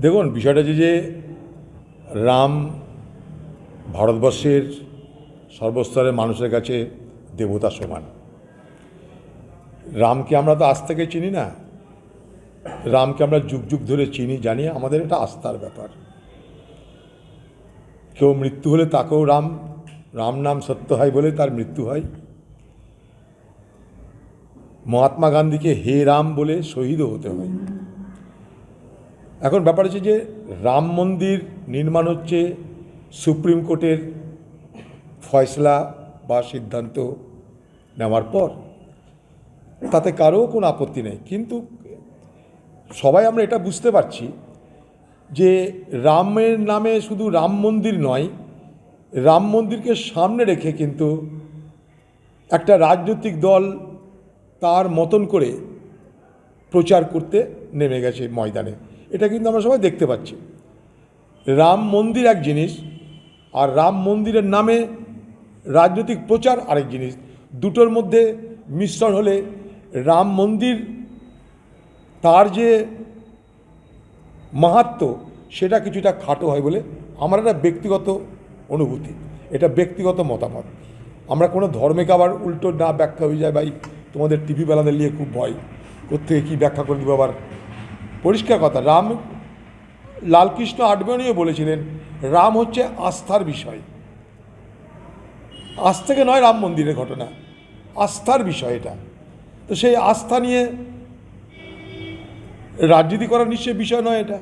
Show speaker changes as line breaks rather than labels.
দেখুন, বিষয়টা যে রাম ভারতবর্ষের সর্বস্তরের মানুষের কাছে দেবতা সমান। রামকে আমরা তো আজ থেকে চিনি না। রামকে আমরা যুগ যুগ ধরে চিনি, জানি, আমাদের এটা আস্থার ব্যাপার। কেউ মৃত্যু হলে তাকেও রাম রাম নাম সত্য হয় বলে তার মৃত্যু হয়। মহাত্মা গান্ধীকে হে রাম বলে শহীদও হতে হয়। এখন ব্যাপার হচ্ছে যে রাম মন্দির নির্মাণ হচ্ছে সুপ্রিম কোর্টের ফয়সলা বা সিদ্ধান্ত নেওয়ার পর। তাতে কারও কোনো আপত্তি নেই। কিন্তু সবাই আমরা এটা বুঝতে পারছি যে রামের নামে শুধু রাম মন্দির নয়, রাম মন্দিরকে সামনে রেখে কিন্তু একটা রাজনৈতিক দল তার মতন করে প্রচার করতে নেমে গেছে ময়দানে। এটা কিন্তু আমরা সবাই দেখতে পাচ্ছি। রাম মন্দির এক জিনিস, আর রাম মন্দিরের নামে রাজনৈতিক প্রচার আরেক জিনিস। দুটোর মধ্যে মিশ্রণ হলে রাম মন্দির তার যে মাহাত্ম, সেটা কিছুটা খাটো হয় বলে আমার একটা ব্যক্তিগত অনুভূতি, এটা ব্যক্তিগত মতামত। আমরা কোনো ধর্মকে আবার উল্টো না ব্যাখ্যা হয়ে যায় ভাই, তোমাদের টিভি বেলাদের নিয়ে খুব ভয়। কোথেকে কী ব্যাখ্যা করে দিব আবার? পরিষ্কার কথা, রাম, লালকৃষ্ণ আডবাণীও বলেছিলেন, রাম হচ্ছে আস্থার বিষয়। আজ থেকে নয় রাম মন্দিরের ঘটনা, আস্থার বিষয় এটা। তো সেই আস্থা নিয়ে রাজনীতি করার নিশ্চয়ই বিষয় নয় এটা।